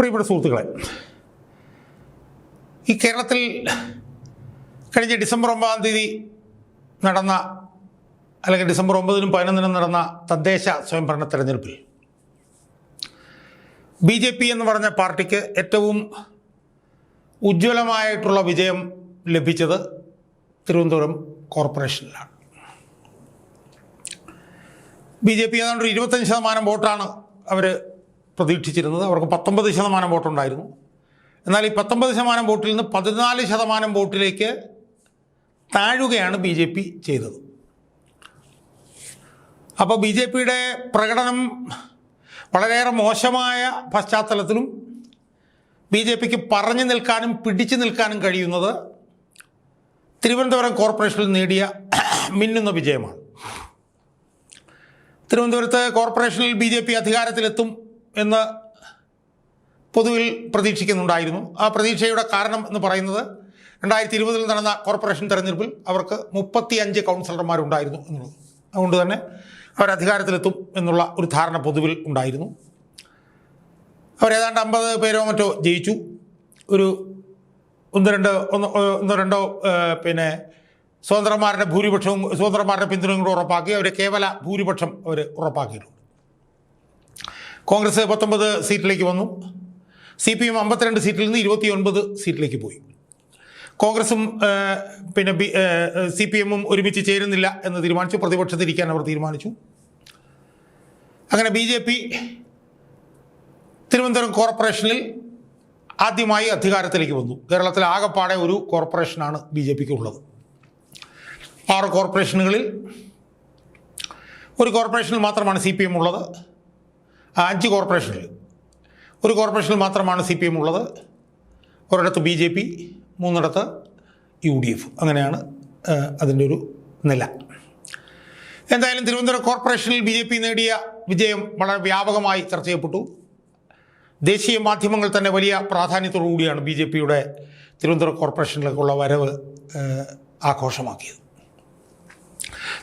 പ്രിയപ്പെട്ട സുഹൃത്തുക്കളെ ഈ കേരളത്തിൽ കഴിഞ്ഞ ഡിസംബർ ഒമ്പതാം തീയതി നടന്ന അല്ലെങ്കിൽ ഡിസംബർ ഒമ്പതിനും പതിനൊന്നിനും നടന്ന തദ്ദേശ സ്വയംഭരണ തെരഞ്ഞെടുപ്പിൽ ബി ജെ പി എന്ന് പറഞ്ഞ പാർട്ടിക്ക് ഏറ്റവും ഉജ്ജ്വലമായിട്ടുള്ള വിജയം ലഭിച്ചത് തിരുവനന്തപുരം കോർപ്പറേഷനിലാണ്. ബി ജെ പി ഏതാണ്ട് ഒരു ഇരുപത്തഞ്ച് ശതമാനം വോട്ടാണ് അവർ പ്രതീക്ഷിച്ചിരുന്നത് അവർക്ക് പത്തൊമ്പത് ശതമാനം വോട്ടുണ്ടായിരുന്നു. എന്നാൽ ഈ പത്തൊമ്പത് ശതമാനം വോട്ടിൽ നിന്ന് പതിനാല് ശതമാനം വോട്ടിലേക്ക് താഴുകയാണ് ബി ജെ പി ചെയ്തത്. അപ്പോൾ ബി ജെ പിയുടെ പ്രകടനം വളരെയേറെ മോശമായ പശ്ചാത്തലത്തിലും ബി ജെ പിക്ക് പറഞ്ഞു നിൽക്കാനും പിടിച്ചു നിൽക്കാനും കഴിയുന്നത് തിരുവനന്തപുരം കോർപ്പറേഷനിൽ നേടിയ മിന്നുന്ന വിജയമാണ്. തിരുവനന്തപുരത്ത് കോർപ്പറേഷനിൽ ബി ജെ പി അധികാരത്തിലെത്തും എന്ന് പൊതുവിൽ പ്രതീക്ഷിക്കുന്നുണ്ടായിരുന്നു. ആ പ്രതീക്ഷയുടെ കാരണം എന്ന് പറയുന്നത് രണ്ടായിരത്തി ഇരുപതിൽ നടന്ന കോർപ്പറേഷൻ തെരഞ്ഞെടുപ്പിൽ അവർക്ക് മുപ്പത്തിയഞ്ച് കൗൺസിലർമാരുണ്ടായിരുന്നു എന്നുള്ളത്. അതുകൊണ്ട് തന്നെ അവർ അധികാരത്തിലെത്തും എന്നുള്ള ഒരു ധാരണ പൊതുവിൽ ഉണ്ടായിരുന്നു. അവരേതാണ്ട് അമ്പത് പേരോ മറ്റോ ജയിച്ചു. ഒരു ഒന്ന് രണ്ട് ഒന്ന് ഒന്ന് രണ്ടോ പിന്നെ സ്വതന്ത്രന്മാരുടെ ഭൂരിപക്ഷവും സ്വതന്ത്രന്മാരുടെ പിന്തുണയും കൂടെ ഉറപ്പാക്കി. അവർ കേവല ഭൂരിപക്ഷം അവർ ഉറപ്പാക്കിയിട്ടുണ്ട്. കോൺഗ്രസ് പത്തൊമ്പത് സീറ്റിലേക്ക് വന്നു. സി പി എം അമ്പത്തിരണ്ട് സീറ്റിൽ നിന്ന് ഇരുപത്തി ഒൻപത് സീറ്റിലേക്ക് പോയി. കോൺഗ്രസും പിന്നെ ബി സി പി എമ്മും ഒരുമിച്ച് ചേരുന്നില്ല എന്ന് തീരുമാനിച്ചു. പ്രതിപക്ഷത്തിരിക്കാൻ അവർ തീരുമാനിച്ചു. അങ്ങനെ ബി ജെ പി തിരുവനന്തപുരം കോർപ്പറേഷനിൽ ആദ്യമായി അധികാരത്തിലേക്ക് വന്നു. കേരളത്തിലെ ആകെപ്പാടെ ഒരു കോർപ്പറേഷനാണ് ബി ജെ പിക്ക് ഉള്ളത്. ആറ് കോർപ്പറേഷനുകളിൽ ഒരു കോർപ്പറേഷനിൽ മാത്രമാണ് സി പി എം ഉള്ളത്. അഞ്ച് കോർപ്പറേഷനിൽ ഒരു കോർപ്പറേഷനിൽ മാത്രമാണ് സി പി എം ഉള്ളത്. ഒരിടത്ത് ബി ജെ പി മൂന്നിടത്ത് യു ഡി എഫ്. അങ്ങനെയാണ് അതിന്റെ ഒരു നില. എന്തായാലും തിരുവനന്തപുരം കോർപ്പറേഷനിൽ ബി ജെ പി നേടിയ വിജയം വളരെ വ്യാപകമായി ചർച്ച ചെയ്യപ്പെട്ടു. ദേശീയ മാധ്യമങ്ങൾ തന്നെ വലിയ പ്രാധാന്യത്തോടു കൂടിയാണ് ബി ജെ പിയുടെ തിരുവനന്തപുരം കോർപ്പറേഷനിലേക്കുള്ള വരവ് ആഘോഷമാക്കിയത്.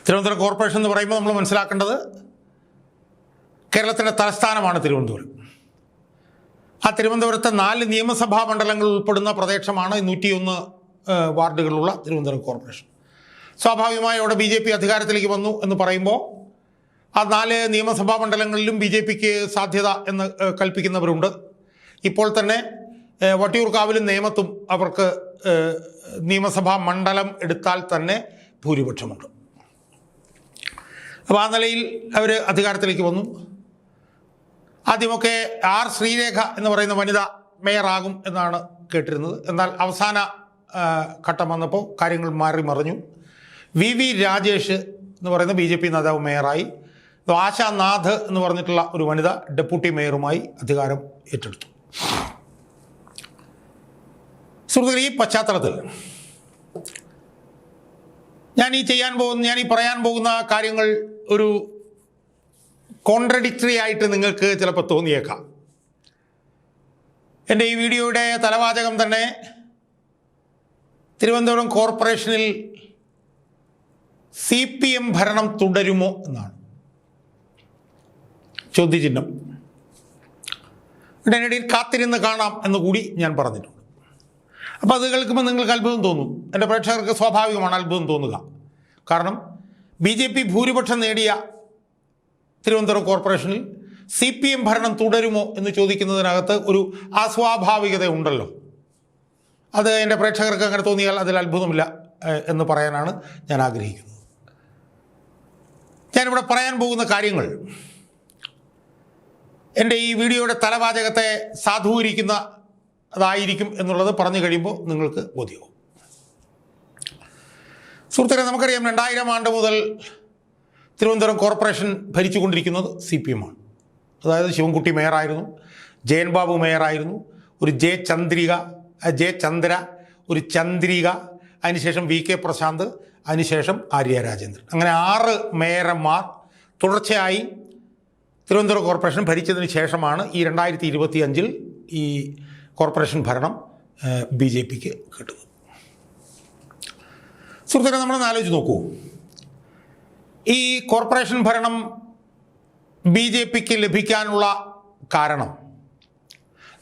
തിരുവനന്തപുരം കോർപ്പറേഷൻ എന്ന് പറയുമ്പോൾ നമ്മൾ മനസ്സിലാക്കേണ്ടത് കേരളത്തിന്റെ തലസ്ഥാനമാണ് തിരുവനന്തപുരം. ആ തിരുവനന്തപുരത്തെ നാല് നിയമസഭാ മണ്ഡലങ്ങൾ ഉൾപ്പെടുന്ന പ്രദേശമാണ് നൂറ്റിയൊന്ന് വാർഡുകളുള്ള തിരുവനന്തപുരം കോർപ്പറേഷൻ. സ്വാഭാവികമായി അവിടെ ബി ജെ പി അധികാരത്തിലേക്ക് വന്നു എന്ന് പറയുമ്പോൾ ആ നാല് നിയമസഭാ മണ്ഡലങ്ങളിലും ബി ജെ പിക്ക് സാധ്യത എന്ന് കൽപ്പിക്കുന്നവരുണ്ട്. ഇപ്പോൾ തന്നെ വട്ടിയൂർക്കാവിലും നിയമത്തും അവർക്ക് നിയമസഭാ മണ്ഡലം എടുത്താൽ തന്നെ ഭൂരിപക്ഷമുണ്ട്. അപ്പോൾ ആ നിലയിൽ അവർ അധികാരത്തിലേക്ക് വന്നു. ആദ്യമൊക്കെ ആർ ശ്രീരേഖ എന്ന് പറയുന്ന വനിത മേയറാകും എന്നാണ് കേട്ടിരുന്നത്. എന്നാൽ അവസാന ഘട്ടം വന്നപ്പോൾ കാര്യങ്ങൾ മാറി മറിഞ്ഞു. വി വി രാജേഷ് എന്ന് പറയുന്ന ബി ജെ പി നേതാവ് മേയറായി ആശാനാഥ് എന്ന് പറഞ്ഞിട്ടുള്ള ഒരു വനിത ഡെപ്യൂട്ടി മേയറുമായി അധികാരം ഏറ്റെടുത്തു. സുഹൃത്തുക്കൾ ഈ പശ്ചാത്തലത്തിൽ ഞാൻ ഈ ചെയ്യാൻ പോകുന്ന ഞാൻ ഈ പറയാൻ പോകുന്ന കാര്യങ്ങൾ ഒരു കോൺട്രഡിക്ടറി ആയിട്ട് നിങ്ങൾക്ക് ചിലപ്പോൾ തോന്നിയേക്കാം. എന്റെ ഈ വീഡിയോയുടെ തലവാചകം തന്നെ തിരുവനന്തപുരം കോർപ്പറേഷനിൽ സി പി എം ഭരണം തുടരുമോ എന്നാണ്. ചോദ്യചിഹ്നം. ഇതിനിടയിൽ കാത്തിരുന്ന് കാണാം എന്ന് കൂടി ഞാൻ പറഞ്ഞിട്ടുണ്ട്. അപ്പോൾ അത് കേൾക്കുമ്പോൾ നിങ്ങൾക്ക് അത്ഭുതം തോന്നും. എന്റെ പ്രേക്ഷകർക്ക് സ്വാഭാവികമാണ് അത്ഭുതം തോന്നുക. കാരണം ബി ജെ പി ഭൂരിപക്ഷം നേടിയ തിരുവനന്തപുരം കോർപ്പറേഷനിൽ സി പി എം ഭരണം തുടരുമോ എന്ന് ചോദിക്കുന്നതിനകത്ത് ഒരു അസ്വാഭാവികത ഉണ്ടല്ലോ അത് എന്റെ പ്രേക്ഷകർക്ക് അങ്ങനെ തോന്നിയാൽ അതിൽ അത്ഭുതമില്ല എന്ന് പറയാനാണ് ഞാൻ ആഗ്രഹിക്കുന്നത്. ഞാനിവിടെ പറയാൻ പോകുന്ന കാര്യങ്ങൾ എന്റെ ഈ വീഡിയോയുടെ തലവാചകത്തെ സാധൂകരിക്കുന്ന അതായിരിക്കും എന്നുള്ളത് പറഞ്ഞു കഴിയുമ്പോൾ നിങ്ങൾക്ക് ബോധ്യമാവും. സുഹൃത്തുക്കളെ നമുക്കറിയാം രണ്ടായിരം ആണ്ട് മുതൽ തിരുവനന്തപുരം കോർപ്പറേഷൻ ഭരിച്ചുകൊണ്ടിരിക്കുന്നത് സി പി എമ്മാണ് അതായത് ശിവൻകുട്ടി മേയറായിരുന്നു ജയൻ ബാബു മേയറായിരുന്നു ഒരു ജെ ചന്ദ്രിക ജെ ചന്ദ്ര ഒരു ചന്ദ്രിക അതിനുശേഷം വി കെ പ്രശാന്ത് അതിനുശേഷം ആര്യ രാജേന്ദ്രൻ. അങ്ങനെ ആറ് മേയർമാർ തുടർച്ചയായി തിരുവനന്തപുരം കോർപ്പറേഷൻ ഭരിച്ചതിന് ശേഷമാണ് ഈ രണ്ടായിരത്തി ഇരുപത്തി അഞ്ചിൽ ഈ കോർപ്പറേഷൻ ഭരണം ബി ജെ പിക്ക് കിട്ടുന്നത്. സുഹൃത്തുക്കളെ നമ്മളൊന്ന് ആലോചിച്ച് നോക്കൂ. ഈ കോർപ്പറേഷൻ ഭരണം ബി ജെ പിക്ക് ലഭിക്കാനുള്ള കാരണം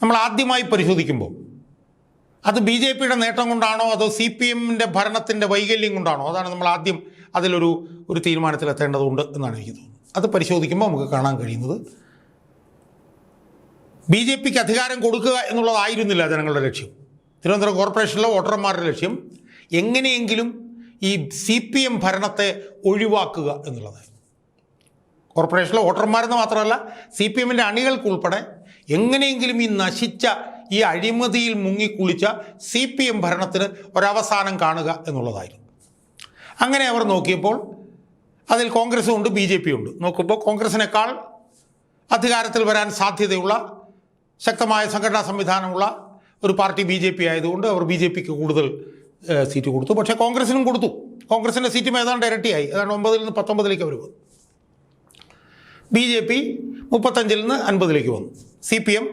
നമ്മൾ ആദ്യമായി പരിശോധിക്കുമ്പോൾ അത് ബി ജെ പിയുടെ നേട്ടം കൊണ്ടാണോ അതോ സി പി എമ്മിന്റെ ഭരണത്തിന്റെ വൈകല്യം കൊണ്ടാണോ? അതാണ് നമ്മൾ ആദ്യം അതിലൊരു ഒരു തീരുമാനത്തിലെത്തേണ്ടതുണ്ട് എന്നാണ് എനിക്ക് തോന്നുന്നത്. അത് പരിശോധിക്കുമ്പോൾ നമുക്ക് കാണാൻ കഴിയുന്നത് ബി ജെ പിക്ക് അധികാരം കൊടുക്കുക എന്നുള്ളതായിരുന്നില്ല ജനങ്ങളുടെ ലക്ഷ്യം. തിരുവനന്തപുരം കോർപ്പറേഷനിലെ വോട്ടർമാരുടെ ലക്ഷ്യം എങ്ങനെയെങ്കിലും ഈ സി പി എം ഭരണത്തെ ഒഴിവാക്കുക എന്നുള്ളത്. കോർപ്പറേഷനിലെ വോട്ടർമാരെന്ന് മാത്രമല്ല സി പി എമ്മിന്റെ അണികൾക്കുൾപ്പെടെ എങ്ങനെയെങ്കിലും ഈ നശിച്ച ഈ അഴിമതിയിൽ മുങ്ങിക്കുളിച്ച സി പി എം ഭരണത്തിന് ഒരവസാനം കാണുക എന്നുള്ളതായിരുന്നു. അങ്ങനെ അവർ നോക്കിയപ്പോൾ അതിൽ കോൺഗ്രസും ഉണ്ട് ബി ജെ പി ഉണ്ട് നോക്കുമ്പോൾ കോൺഗ്രസിനേക്കാൾ അധികാരത്തിൽ വരാൻ സാധ്യതയുള്ള ശക്തമായ സംഘടനാ സംവിധാനമുള്ള ഒരു പാർട്ടി ബി ജെ പി ആയതുകൊണ്ട് അവർ ബി ജെ പിക്ക് കൂടുതൽ സീറ്റ് കൊടുത്തു. പക്ഷേ കോൺഗ്രസിനും കൊടുത്തു. കോൺഗ്രസിന്റെ സീറ്റും ഏതാണ്ട് ഇരട്ടിയായി. ഏതാണ്ട് ഒമ്പതിൽ നിന്ന് പത്തൊമ്പതിലേക്ക് അവർ വന്നു ബി ജെ പി മുപ്പത്തഞ്ചിൽ നിന്ന് അൻപതിലേക്ക് വന്നു. സി പി എം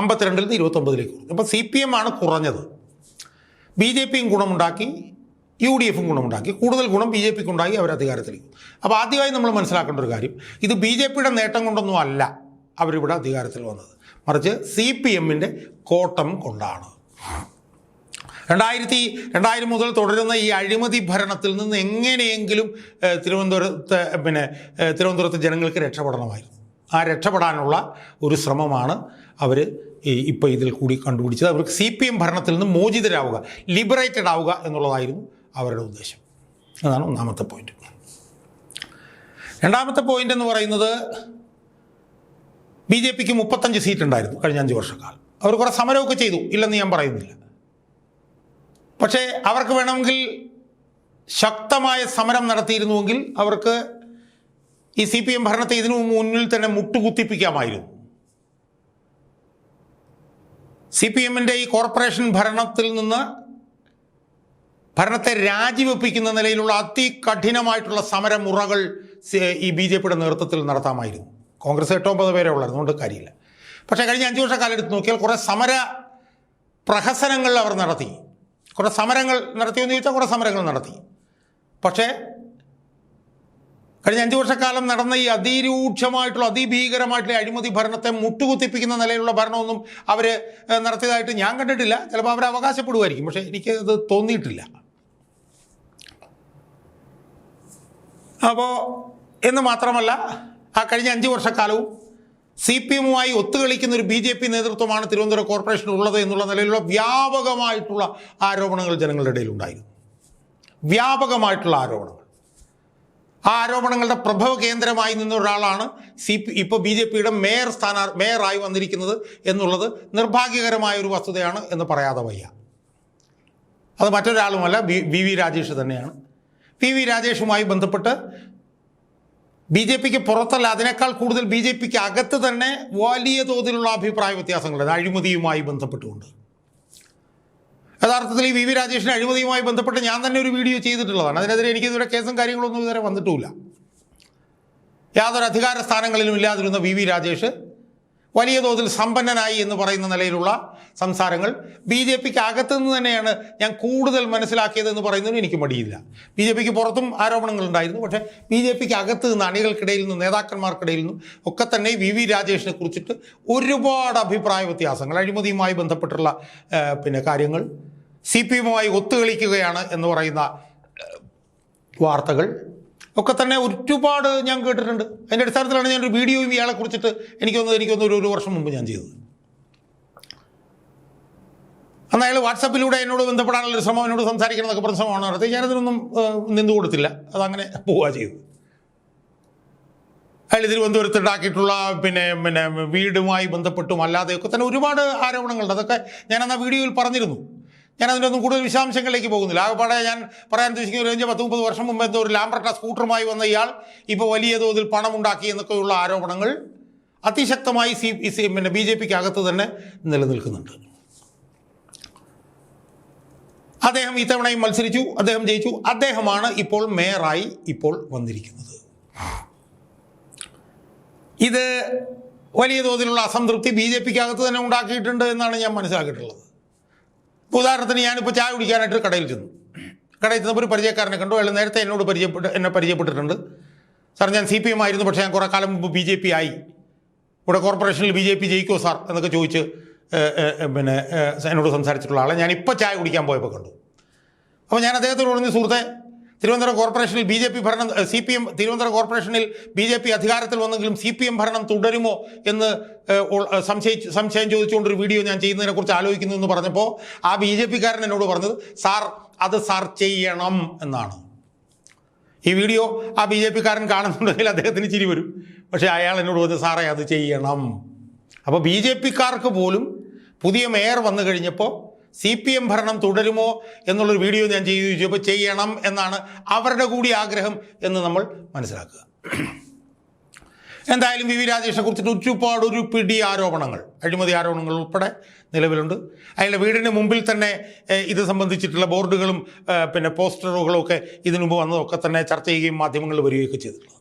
അമ്പത്തിരണ്ടിൽ നിന്ന് ഇരുപത്തൊമ്പതിലേക്ക് വന്നു. അപ്പോൾ സി പി എം ആണ് കുറഞ്ഞത്. ബി ജെ പിയും ഗുണമുണ്ടാക്കി യു ഡി എഫും ഗുണമുണ്ടാക്കി. കൂടുതൽ ഗുണം ബി ജെ പിക്ക് ഉണ്ടാക്കി അവർ അധികാരത്തിലേക്ക് അപ്പോൾ ആദ്യമായി നമ്മൾ മനസ്സിലാക്കേണ്ട ഒരു കാര്യം ഇത് ബി ജെ പിയുടെ നേട്ടം കൊണ്ടൊന്നും അല്ല അവരിവിടെ അധികാരത്തിൽ വന്നത്. മറിച്ച് സി പി എമ്മിന്റെ കോട്ടം കൊണ്ടാണ്. രണ്ടായിരത്തി രണ്ടായിരം മുതൽ തുടരുന്ന ഈ അഴിമതി ഭരണത്തിൽ നിന്ന് എങ്ങനെയെങ്കിലും തിരുവനന്തപുരത്ത് പിന്നെ തിരുവനന്തപുരത്ത് ജനങ്ങൾക്ക് രക്ഷപ്പെടണമായിരുന്നു. ആ രക്ഷപ്പെടാനുള്ള ഒരു ശ്രമമാണ് അവർ ഇപ്പോൾ ഇതിൽ കൂടി കണ്ടുപിടിച്ചത്. അവർക്ക് സി പി എം ഭരണത്തിൽ നിന്ന് മോചിതരാവുക ലിബറേറ്റഡ് ആവുക എന്നുള്ളതായിരുന്നു അവരുടെ ഉദ്ദേശം. അതാണ് ഒന്നാമത്തെ പോയിന്റ് രണ്ടാമത്തെ പോയിന്റ് എന്ന് പറയുന്നത് ബി ജെ പിക്ക് മുപ്പത്തഞ്ച് സീറ്റ് ഉണ്ടായിരുന്നു കഴിഞ്ഞ അഞ്ച് വർഷക്കാലം. അവർ കുറേ സമരമൊക്കെ ചെയ്തു. ഇല്ലെന്ന് ഞാൻ പറയുന്നില്ല. പക്ഷേ അവർക്ക് വേണമെങ്കിൽ ശക്തമായ സമരം നടത്തിയിരുന്നുവെങ്കിൽ അവർക്ക് ഈ സി പി എം ഭരണത്തെ ഇതിനു മുന്നിൽ തന്നെ മുട്ടുകുത്തിപ്പിക്കാമായിരുന്നു. സി പി എമ്മിന്റെ ഈ കോർപ്പറേഷൻ ഭരണത്തിൽ നിന്ന് ഭരണത്തെ രാജിവെപ്പിക്കുന്ന നിലയിലുള്ള അതികഠിനമായിട്ടുള്ള സമരമുറകൾ ഈ ബി ജെ പിയുടെ നേതൃത്വത്തിൽ നടത്താമായിരുന്നു. കോൺഗ്രസ് എട്ടൊമ്പത് പേരെ ഉള്ളായിരുന്നു അതുകൊണ്ട് കാര്യമില്ല. പക്ഷേ കഴിഞ്ഞ അഞ്ച് വർഷക്കാലം എടുത്ത് നോക്കിയാൽ കുറേ സമര പ്രഹസനങ്ങൾ അവർ നടത്തി. കുറേ സമരങ്ങൾ നടത്തിയെന്ന് ചോദിച്ചാൽ കുറേ സമരങ്ങൾ നടത്തി. പക്ഷേ കഴിഞ്ഞ അഞ്ച് വർഷക്കാലം നടന്ന ഈ അതിരൂക്ഷമായിട്ടുള്ള അതിഭീകരമായിട്ടുള്ള അഴിമതി ഭരണത്തെ മുട്ടുകുത്തിപ്പിക്കുന്ന നിലയിലുള്ള ഭരണമൊന്നും അവർ നടത്തിയതായിട്ട് ഞാൻ കണ്ടിട്ടില്ല. ചിലപ്പോൾ അവർ അവകാശപ്പെടുമായിരിക്കും പക്ഷേ എനിക്ക് അത് തോന്നിയിട്ടില്ല. അപ്പോൾ എന്ന് മാത്രമല്ല ആ കഴിഞ്ഞ അഞ്ച് വർഷക്കാലവും സി പി എമ്മുമായി ഒത്തുകളിക്കുന്ന ഒരു ബി ജെ പി നേതൃത്വമാണ് തിരുവനന്തപുരം കോർപ്പറേഷൻ ഉള്ളത് എന്നുള്ള നിലയിലുള്ള വ്യാപകമായിട്ടുള്ള ആരോപണങ്ങൾ ജനങ്ങളുടെ ഇടയിൽ ഉണ്ടായിരുന്നു. വ്യാപകമായിട്ടുള്ള ആരോപണങ്ങൾ. ആ ആരോപണങ്ങളുടെ പ്രഭവ കേന്ദ്രമായി നിന്ന ഒരാളാണ് സി പി ഇപ്പോൾ ബി ജെ പിയുടെ മേയർ സ്ഥാനാ മേയറായി വന്നിരിക്കുന്നത് എന്നുള്ളത് നിർഭാഗ്യകരമായ ഒരു വസ്തുതയാണ് എന്ന് പറയാതെ വയ്യ. അത് മറ്റൊരാളുമല്ല ബി വി രാജേഷ് തന്നെയാണ്. പി വി രാജേഷുമായി ബന്ധപ്പെട്ട് ബി ജെ പിക്ക് പുറത്തല്ല. അതിനേക്കാൾ കൂടുതൽ ബി ജെ പിക്ക് അകത്ത് തന്നെ വലിയ തോതിലുള്ള അഭിപ്രായ വ്യത്യാസങ്ങളുണ്ട്. അഴിമതിയുമായി ബന്ധപ്പെട്ടുകൊണ്ട്. യഥാർത്ഥത്തിൽ ഈ വി വി രാജേഷിന് അഴിമതിയുമായി ബന്ധപ്പെട്ട് ഞാൻ തന്നെ ഒരു വീഡിയോ ചെയ്തിട്ടുള്ളതാണ്. അതിനെതിരെ എനിക്ക് ഇതുവരെ കേസും കാര്യങ്ങളൊന്നും ഇതുവരെ വന്നിട്ടുമില്ല. യാതൊരു അധികാര സ്ഥാനങ്ങളിലും ഇല്ലാതിരുന്ന വി വി രാജേഷ് വലിയ തോതിൽ സമ്പന്നനായി എന്ന് പറയുന്ന നിലയിലുള്ള സംസാരങ്ങൾ ബി ജെ പിക്ക് അകത്തു നിന്ന് തന്നെയാണ് ഞാൻ കൂടുതൽ മനസ്സിലാക്കിയത് എന്ന് പറയുന്നതിന് എനിക്ക് മടിയില്ല. ബി ജെ പിക്ക് പുറത്തും ആരോപണങ്ങൾ ഉണ്ടായിരുന്നു. പക്ഷേ ബി ജെ പിക്ക് അകത്ത് നിന്ന് അണികൾക്കിടയിൽ നിന്നും നേതാക്കന്മാർക്കിടയിൽ നിന്നും ഒക്കെ തന്നെ വി വി രാജേഷിനെ കുറിച്ചിട്ട് ഒരുപാട് അഭിപ്രായ വ്യത്യാസങ്ങൾ അഴിമതിയുമായി ബന്ധപ്പെട്ടുള്ള പിന്നെ കാര്യങ്ങൾ സി പി എമ്മുമായി ഒത്തുകളിക്കുകയാണ് എന്ന് പറയുന്ന വാർത്തകൾ ഒക്കെ തന്നെ ഒരുപാട് ഞാൻ കേട്ടിട്ടുണ്ട്. അതിന്റെ അടിസ്ഥാനത്തിലാണ് ഞാനൊരു വീഡിയോ ഇയാളെ കുറിച്ചിട്ട് എനിക്കൊന്ന് എനിക്കൊന്ന് ഒരു ഒരു വർഷം മുമ്പ് ഞാൻ ചെയ്തത്. അന്ന് അയാൾ വാട്സപ്പിലൂടെ എന്നോട് ബന്ധപ്പെടാനുള്ള ഒരു ശ്രമം എന്നോട് സംസാരിക്കണം എന്നൊക്കെ പറഞ്ഞ ശ്രമമാണ് നടത്തി ഞാനതിനൊന്നും നിന്നു കൊടുത്തില്ല. അതങ്ങനെ പോവുക ചെയ്തത് അയാൾ തിരുവനന്തപുരത്ത് ഉണ്ടാക്കിയിട്ടുള്ള പിന്നെ പിന്നെ വീടുമായി ബന്ധപ്പെട്ടും അല്ലാതെയൊക്കെ തന്നെ ഒരുപാട് ആരോപണങ്ങളുണ്ട്. അതൊക്കെ ഞാൻ അന്ന് ആ വീഡിയോയിൽ പറഞ്ഞിരുന്നു. ഞാൻ അതിന്റെ ഒന്നും കൂടുതൽ വിശദാംശങ്ങളിലേക്ക് പോകുന്നില്ല. ആകെപ്പാടെ ഞാൻ പറയാൻ ഉദ്ദേശിക്കുന്ന ഒരു അഞ്ച് പത്ത് മുപ്പത് വർഷം മുമ്പ് എന്തോ ഒരു ലാംബ്രട്ട സ്കൂട്ടറുമായി വന്ന ഇയാൾ ഇപ്പോൾ വലിയ തോതിൽ പണം ഉണ്ടാക്കി എന്നൊക്കെയുള്ള ആരോപണങ്ങൾ അതിശക്തമായി സി സി പിന്നെ ബി ജെ പിക്ക് അകത്ത് തന്നെ നിലനിൽക്കുന്നുണ്ട്. അദ്ദേഹം ഇത്തവണയും മത്സരിച്ചു അദ്ദേഹം ജയിച്ചു. അദ്ദേഹമാണ് ഇപ്പോൾ മേയറായി ഇപ്പോൾ വന്നിരിക്കുന്നത്. ഇത് വലിയ തോതിലുള്ള അസംതൃപ്തി ബി ജെ പിക്ക് അകത്ത് തന്നെ ഉണ്ടാക്കിയിട്ടുണ്ട് എന്നാണ് ഞാൻ മനസ്സിലാക്കിയിട്ടുള്ളത്. ഇപ്പോൾ ഉദാഹരണത്തിന് ഞാനിപ്പോൾ ചായ കുടിക്കാനായിട്ട് കടയിൽ ചെന്നു. കടയിൽ ചെന്നപ്പോൾ ഒരു പരിചയക്കാരനെ കണ്ടു. അയാൾ നേരത്തെ എന്നോട് പരിചയപ്പെട്ട് എന്നെ പരിചയപ്പെട്ടിട്ടുണ്ട്. സാർ ഞാൻ സി പി എം ആയിരുന്നു. പക്ഷേ ഞാൻ കുറേ കാലം മുമ്പ് ബി ജെ പി ആയി. ഇവിടെ കോർപ്പറേഷനിൽ ബി ജെ പി ജയിക്കുമോ സാർ എന്നൊക്കെ ചോദിച്ച് പിന്നെ എന്നോട് സംസാരിച്ചിട്ടുള്ള ആളെ ഞാൻ ഇപ്പോൾ ചായ കുടിക്കാൻ പോയപ്പോൾ കണ്ടു. അപ്പോൾ ഞാൻ അദ്ദേഹത്തോട് പറഞ്ഞു സുഹൃത്തെ തിരുവനന്തപുരം കോർപ്പറേഷനിൽ ബി ജെ പി ഭരണം സി പി എം തിരുവനന്തപുരം കോർപ്പറേഷനിൽ ബി ജെ പി അധികാരത്തിൽ വന്നെങ്കിലും സി പി എം ഭരണം തുടരുമോ എന്ന് സംശയിച്ച് സംശയം ചോദിച്ചുകൊണ്ടൊരു വീഡിയോ ഞാൻ ചെയ്യുന്നതിനെക്കുറിച്ച് ആലോചിക്കുന്നു എന്ന് പറഞ്ഞപ്പോൾ ആ ബി ജെ പിക്കാരൻ എന്നോട് പറഞ്ഞത് സാർ അത് സാർ ചെയ്യണം എന്നാണ്. ഈ വീഡിയോ ആ ബി ജെ പിക്കാരൻ കാണുന്നുണ്ടെങ്കിൽ അദ്ദേഹത്തിന് ചിരി വരും. പക്ഷേ അയാൾ എന്നോട് പറഞ്ഞു സാറേ അത് ചെയ്യണം. അപ്പോൾ ബി ജെ പിക്കാർക്ക് പോലും പുതിയ മേയർ വന്നു കഴിഞ്ഞപ്പോൾ സി പി എം ഭരണം തുടരുമോ എന്നുള്ളൊരു വീഡിയോ ഞാൻ ചെയ്തു ചോദിച്ചപ്പോൾ ചെയ്യണം എന്നാണ് അവരുടെ കൂടി ആഗ്രഹം എന്ന് നമ്മൾ മനസ്സിലാക്കുക. എന്തായാലും വി വി രാജേഷിനെ കുറിച്ചിട്ട് ഒരുപാട് ഒരു പിടി ആരോപണങ്ങൾ അഴിമതി ആരോപണങ്ങൾ ഉൾപ്പെടെ നിലവിലുണ്ട്. അയാളുടെ വീടിന് മുമ്പിൽ തന്നെ ഇത് സംബന്ധിച്ചിട്ടുള്ള ബോർഡുകളും പിന്നെ പോസ്റ്ററുകളും ഒക്കെ ഇതിനു മുമ്പ് വന്നതൊക്കെ തന്നെ ചർച്ച ചെയ്യുകയും മാധ്യമങ്ങളിൽ വരികയൊക്കെ ചെയ്തിട്ടുള്ളത്.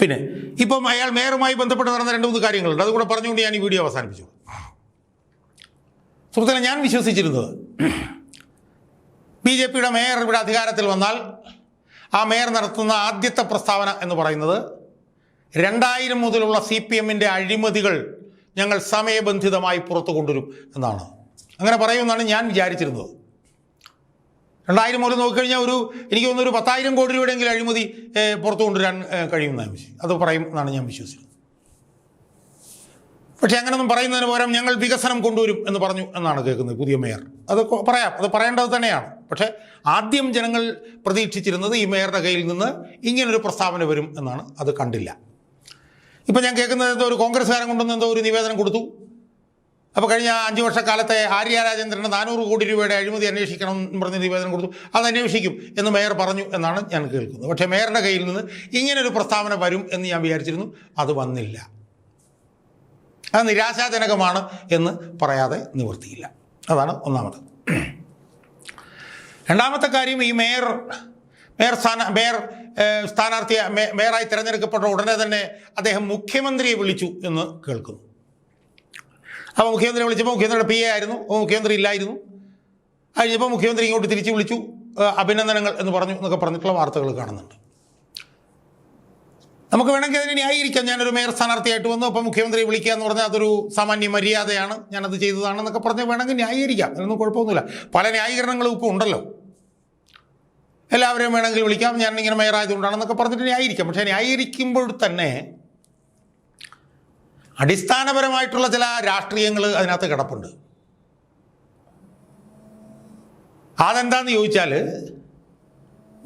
പിന്നെ ഇപ്പം അയാൾ മേയറുമായി ബന്ധപ്പെട്ട് നടന്ന രണ്ട് മൂന്ന് കാര്യങ്ങളുണ്ട്. അതുകൂടെ പറഞ്ഞുകൊണ്ട് ഞാൻ ഈ വീഡിയോ അവസാനിപ്പിച്ചു സുഹൃത്തുക്കളെ ഞാൻ വിശ്വസിച്ചിരുന്നത്. ബി ജെ പിയുടെ മേയർ ഇവിടെ അധികാരത്തിൽ വന്നാൽ ആ മേയർ നടത്തുന്ന ആദ്യത്തെ പ്രസ്താവന എന്ന് പറയുന്നത് രണ്ടായിരം മുതലുള്ള സി പി എമ്മിന്റെ അഴിമതികൾ ഞങ്ങൾ സമയബന്ധിതമായി പുറത്തു കൊണ്ടുവരും എന്നാണ്. അങ്ങനെ പറയുമെന്നാണ് ഞാൻ വിചാരിച്ചിരുന്നത്. രണ്ടായിരം മുതൽ നോക്കിക്കഴിഞ്ഞാൽ ഒരു എനിക്ക് തോന്നുന്നു ഒരു പത്തായിരം കോടി രൂപയുടെയെങ്കിലും അഴിമതി പുറത്തു കൊണ്ടുവരാൻ കഴിയുമെന്നാണ് അത് പറയും എന്നാണ് ഞാൻ വിശ്വസിക്കുന്നത് പക്ഷേ അങ്ങനൊന്നും പറയുന്നതിന് പകരം ഞങ്ങൾ വികസനം കൊണ്ടുവരും എന്ന് പറഞ്ഞു എന്നാണ് കേൾക്കുന്നത് പുതിയ മേയർ. അത് പറയാം. അത് പറയേണ്ടത് തന്നെയാണ്. പക്ഷേ ആദ്യം ജനങ്ങൾ പ്രതീക്ഷിച്ചിരുന്നത് ഈ മേയറുടെ കയ്യിൽ നിന്ന് ഇങ്ങനൊരു പ്രസ്താവന വരും എന്നാണ്. അത് കണ്ടില്ല. ഇപ്പം ഞാൻ കേൾക്കുന്നത് എന്തോ ഒരു കോൺഗ്രസ്സുകാരൻ കൊണ്ടുവന്ന് എന്തോ ഒരു നിവേദനം കൊടുത്തു. അപ്പോൾ കഴിഞ്ഞ അഞ്ച് വർഷക്കാലത്തെ ആര്യ രാജേന്ദ്രന് നാനൂറ് കോടി രൂപയുടെ അഴിമതി അന്വേഷിക്കണം എന്ന് പറഞ്ഞ് നിവേദനം കൊടുത്തു. അത് അന്വേഷിക്കും എന്ന് മേയർ പറഞ്ഞു എന്നാണ് ഞാൻ കേൾക്കുന്നത്. പക്ഷേ മേയറുടെ കയ്യിൽ നിന്ന് ഇങ്ങനൊരു പ്രസ്താവന വരും എന്ന് ഞാൻ വിചാരിച്ചിരുന്നു. അത് വന്നില്ല. അത് നിരാശാജനകമാണ് എന്ന് പറയാതെ നിവൃത്തിയില്ല. അതാണ് ഒന്നാമത്. രണ്ടാമത്തെ കാര്യം ഈ മേയർ മേയർ സ്ഥാന മേയർ സ്ഥാനാർത്ഥിയ മേയറായി തിരഞ്ഞെടുക്കപ്പെട്ട ഉടനെ തന്നെ അദ്ദേഹം മുഖ്യമന്ത്രിയെ വിളിച്ചു എന്ന് കേൾക്കുന്നു. അപ്പോൾ മുഖ്യമന്ത്രി വിളിച്ചപ്പോൾ മുഖ്യമന്ത്രിയുടെ പി എ ആയിരുന്നു. മുഖ്യമന്ത്രി ഇല്ലായിരുന്നു. കഴിഞ്ഞപ്പോൾ മുഖ്യമന്ത്രി ഇങ്ങോട്ട് തിരിച്ച് വിളിച്ചു. അഭിനന്ദനങ്ങൾ എന്ന് പറഞ്ഞു എന്നൊക്കെ പറഞ്ഞിട്ടുള്ള വാർത്തകൾ കാണുന്നുണ്ട്. നമുക്ക് വേണമെങ്കിൽ അതിനെ ന്യായീകരിക്കാം. ഞാനൊരു മേയർ സ്ഥാനാർത്ഥിയായിട്ട് വന്നു. അപ്പോൾ മുഖ്യമന്ത്രി വിളിക്കുക എന്ന് പറഞ്ഞാൽ അതൊരു സാമാന്യ മര്യാദയാണ്. ഞാനത് ചെയ്തതാണെന്നൊക്കെ പറഞ്ഞ് വേണമെങ്കിൽ ന്യായീകരിക്കാം. അതിനൊന്നും കുഴപ്പമൊന്നുമില്ല. പല ന്യായീകരണങ്ങളും ഇപ്പോൾ ഉണ്ടല്ലോ. എല്ലാവരെയും വേണമെങ്കിൽ വിളിക്കാം. ഞാൻ ഇങ്ങനെ മേയറായതുകൊണ്ടാണെന്നൊക്കെ പറഞ്ഞിട്ട് ന്യായീകരിക്കാം. പക്ഷേ ന്യായീകരിക്കുമ്പോൾ തന്നെ അടിസ്ഥാനപരമായിട്ടുള്ള ചില രാഷ്ട്രീയങ്ങൾ അതിനകത്ത് കിടപ്പുണ്ട്. അതെന്താണെന്ന് ചോദിച്ചാൽ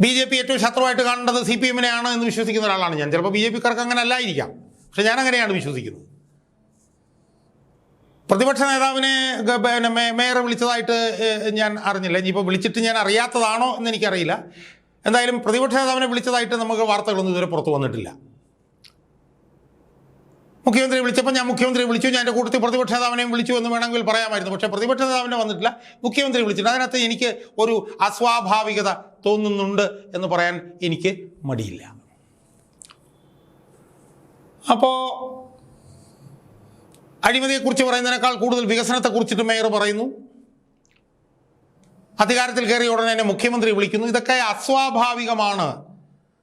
ബി ജെ പി ഏറ്റവും ശത്രുവായിട്ട് കാണേണ്ടത് സി പി എമ്മിനെയാണ് എന്ന് വിശ്വസിക്കുന്ന ഒരാളാണ് ഞാൻ. ചിലപ്പോൾ ബി ജെ പിക്കാർക്ക് അങ്ങനെ അല്ലായിരിക്കാം പക്ഷെ ഞാൻ അങ്ങനെയാണ് വിശ്വസിക്കുന്നത്. പ്രതിപക്ഷ നേതാവിനെ പിന്നെ മേ- മേയർ വിളിച്ചതായിട്ട് ഞാൻ അറിഞ്ഞില്ല. ഇനിയിപ്പോൾ വിളിച്ചിട്ട് ഞാൻ അറിയാത്തതാണോ എന്ന് എനിക്കറിയില്ല. എന്തായാലും പ്രതിപക്ഷ നേതാവിനെ വിളിച്ചതായിട്ട് നമുക്ക് വാർത്തകളൊന്നും ഇതുവരെ പുറത്തു വന്നിട്ടില്ല. മുഖ്യമന്ത്രി വിളിച്ചപ്പോൾ ഞാൻ മുഖ്യമന്ത്രി വിളിച്ചു ഞാൻ എന്റെ കൂട്ടത്തിൽ പ്രതിപക്ഷ നേതാവിനെയും വിളിച്ചു എന്ന് വേണമെങ്കിൽ പറയാമായിരുന്നു. പക്ഷേ പ്രതിപക്ഷ നേതാവിനെ വന്നിട്ടില്ല. മുഖ്യമന്ത്രി വിളിച്ചിട്ടുണ്ട് അതിനകത്ത് എനിക്ക് ഒരു അസ്വാഭാവികത തോന്നുന്നുണ്ട് എന്ന് പറയാൻ എനിക്ക് മടിയില്ല. അപ്പോൾ അഴിമതിയെക്കുറിച്ച് പറയുന്നതിനേക്കാൾ കൂടുതൽ വികസനത്തെക്കുറിച്ചിട്ട് മേയർ പറയുന്നു. അധികാരത്തിൽ കയറിയ ഉടനെ തന്നെ മുഖ്യമന്ത്രി വിളിക്കുന്നു. ഇതൊക്കെ അസ്വാഭാവികമാണ്.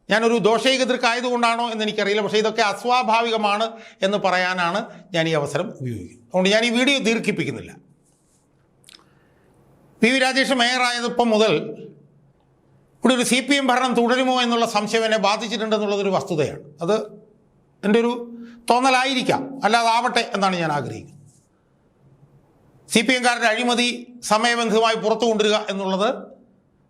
ഞാനൊരു ദോഷൈകതൃക്കായതുകൊണ്ടാണോ എന്ന് എനിക്കറിയില്ല പക്ഷേ ഇതൊക്കെ അസ്വാഭാവികമാണ് എന്ന് പറയാനാണ് ഞാൻ ഈ അവസരം ഉപയോഗിക്കുന്നത്. അതുകൊണ്ട് ഞാൻ ഈ വീഡിയോ ദീർഘിപ്പിക്കുന്നില്ല. പി വി രാജേഷ് മേയറായതിപ്പം മുതൽ ഇവിടെ ഒരു സി പി എം ഭരണം തുടരുമോ എന്നുള്ള സംശയം എന്നെ ബാധിച്ചിട്ടുണ്ടെന്നുള്ളതൊരു വസ്തുതയാണ്. അത് എന്റെ ഒരു തോന്നലായിരിക്കാം. അല്ലാതെ ആവട്ടെ എന്നാണ് ഞാൻ ആഗ്രഹിക്കുന്നത്. സി പി എംകാരുടെ അഴിമതി സമയബന്ധിതമായി പുറത്തു കൊണ്ടുവരിക എന്നുള്ളത്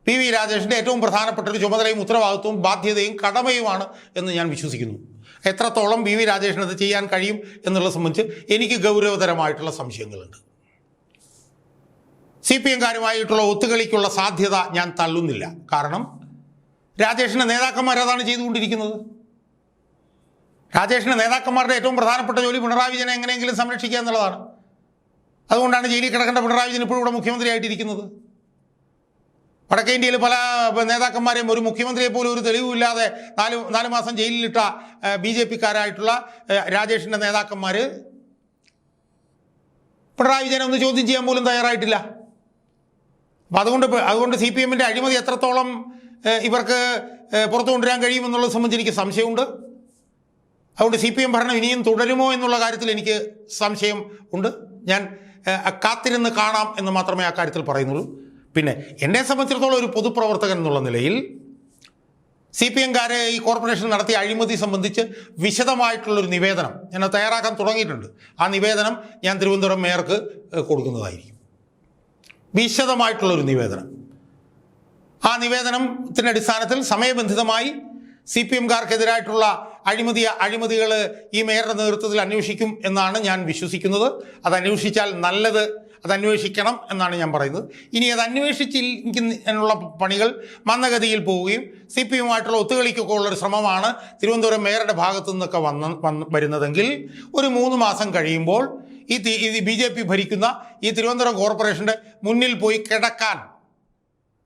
പി വി രാജേഷിന്റെ ഏറ്റവും പ്രധാനപ്പെട്ട ഒരു ചുമതലയും ഉത്തരവാദിത്വവും ബാധ്യതയും കടമയുമാണ് എന്ന് ഞാൻ വിശ്വസിക്കുന്നു. എത്രത്തോളം പി വി രാജേഷിന് അത് ചെയ്യാൻ കഴിയും എന്നുള്ളത് സംബന്ധിച്ച് എനിക്ക് ഗൗരവതരമായിട്ടുള്ള സംശയങ്ങളുണ്ട്. സി പി എംകാരുമായിട്ടുള്ള ഒത്തുകളിക്കുള്ള സാധ്യത ഞാൻ തള്ളുന്നില്ല. കാരണം രാജേഷിന്റെ നേതാക്കന്മാർ അതാണ് ചെയ്തുകൊണ്ടിരിക്കുന്നത്? രാജേഷിന്റെ നേതാക്കന്മാരുടെ ഏറ്റവും പ്രധാനപ്പെട്ട ജോലി പിണറായി വിജയനെ എങ്ങനെയെങ്കിലും സംരക്ഷിക്കുക എന്നുള്ളതാണ്. അതുകൊണ്ടാണ് ജയിലിൽ കിടക്കേണ്ട പിണറായി വിജയൻ ഇപ്പോഴും ഇവിടെ മുഖ്യമന്ത്രിയായിട്ടിരിക്കുന്നത്. വടക്കേ ഇന്ത്യയിൽ പല നേതാക്കന്മാരെയും ഒരു മുഖ്യമന്ത്രിയെ പോലും ഒരു തെളിവില്ലാതെ നാല് നാല് മാസം ജയിലിലിട്ട ബി ജെ പിക്കാരായിട്ടുള്ള രാജേഷിന്റെ നേതാക്കന്മാർ പിണറായി വിജയനെ ഒന്ന് ചോദ്യം ചെയ്യാൻ പോലും തയ്യാറായിട്ടില്ല. അപ്പം അതുകൊണ്ട് അതുകൊണ്ട് സി പി എമ്മിന്റെ അഴിമതി എത്രത്തോളം ഇവർക്ക് പുറത്തു കൊണ്ടുവരാൻ കഴിയുമെന്നുള്ളത് സംബന്ധിച്ച് എനിക്ക് സംശയമുണ്ട്. അതുകൊണ്ട് സി പി എം ഭരണം ഇനിയും തുടരുമോ എന്നുള്ള കാര്യത്തിൽ എനിക്ക് സംശയം ഉണ്ട്. ഞാൻ കാത്തിരുന്ന് കാണാം എന്ന് മാത്രമേ ആ കാര്യത്തിൽ പറയുന്നുള്ളൂ. പിന്നെ എന്നെ സംബന്ധിച്ചിടത്തോളം ഒരു പൊതുപ്രവർത്തകൻ എന്നുള്ള നിലയിൽ സി പി എംകാരെ ഈ കോർപ്പറേഷൻ നടത്തിയ അഴിമതി സംബന്ധിച്ച് വിശദമായിട്ടുള്ളൊരു നിവേദനം ഞാൻ തയ്യാറാക്കാൻ തുടങ്ങിയിട്ടുണ്ട്. ആ നിവേദനം ഞാൻ തിരുവനന്തപുരം മേയർക്ക് കൊടുക്കുന്നതായിരിക്കും. വിശദമായിട്ടുള്ളൊരു നിവേദനം. ആ നിവേദനത്തിന്റെ അടിസ്ഥാനത്തിൽ സമയബന്ധിതമായി സി പി എംകാർക്കെതിരായിട്ടുള്ള അഴിമതി അഴിമതികൾ ഈ മേയറുടെ നേതൃത്വത്തിൽ അന്വേഷിക്കും എന്നാണ് ഞാൻ വിശ്വസിക്കുന്നത്. അത് അന്വേഷിച്ചാൽ നല്ലത് അത് അന്വേഷിക്കണം എന്നാണ് ഞാൻ പറയുന്നത്. ഇനി അത് അന്വേഷിച്ചിരിക്കുന്നതിനുള്ള പണികൾ മന്ദഗതിയിൽ പോവുകയും സി പി എമ്മുമായിട്ടുള്ള ഒത്തുകളിക്കൊക്കെ ഉള്ളൊരു ശ്രമമാണ് തിരുവനന്തപുരം മേയറുടെ ഭാഗത്തു നിന്നൊക്കെ വന്ന് വന്ന് വരുന്നതെങ്കിൽ ഒരു മൂന്ന് മാസം കഴിയുമ്പോൾ ഈ ബി ജെ പി ഭരിക്കുന്ന ഈ തിരുവനന്തപുരം കോർപ്പറേഷന്റെ മുന്നിൽ പോയി കിടക്കാൻ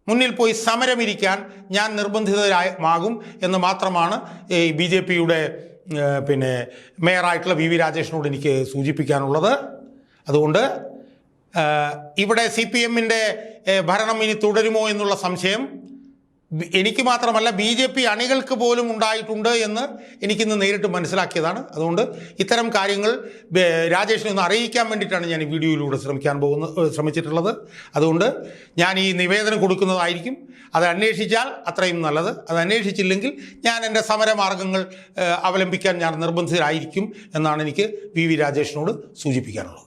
മുന്നിൽ പോയി സമരമിരിക്കാൻ ഞാൻ നിർബന്ധിതരാകും എന്ന് മാത്രമാണ് ഈ ബി ജെ പിയുടെ പിന്നെ മേയറായിട്ടുള്ള വി വി രാജേഷിനോട് എനിക്ക് സൂചിപ്പിക്കാനുള്ളത്. അതുകൊണ്ട് ഇവിടെ സി പി എമ്മിന്റെ ഭരണം ഇനി തുടരുമോ എന്നുള്ള സംശയം എനിക്ക് മാത്രമല്ല ബി ജെ പി അണികൾക്ക് പോലും ഉണ്ടായിട്ടുണ്ട് എന്ന് എനിക്കിന്ന് നേരിട്ട് മനസ്സിലാക്കിയതാണ്. അതുകൊണ്ട് ഇത്തരം കാര്യങ്ങൾ രാജേഷിനെ ഒന്ന് അറിയിക്കാൻ വേണ്ടിയിട്ടാണ് ഞാൻ ഈ വീഡിയോയിലൂടെ ശ്രമിക്കാൻ പോകുന്നത് ശ്രമിച്ചിട്ടുള്ളത്. അതുകൊണ്ട് ഞാൻ ഈ നിവേദനം കൊടുക്കുന്നതായിരിക്കും. അത് അന്വേഷിച്ചാൽ അത്രയും നല്ലത്. അത് അന്വേഷിച്ചില്ലെങ്കിൽ ഞാൻ എന്റെ സമരമാർഗങ്ങൾ അവലംബിക്കാൻ ഞാൻ നിർബന്ധിതരായിരിക്കും എന്നാണ് എനിക്ക് വി വി രാജേഷിനോട് സൂചിപ്പിക്കാനുള്ളത്.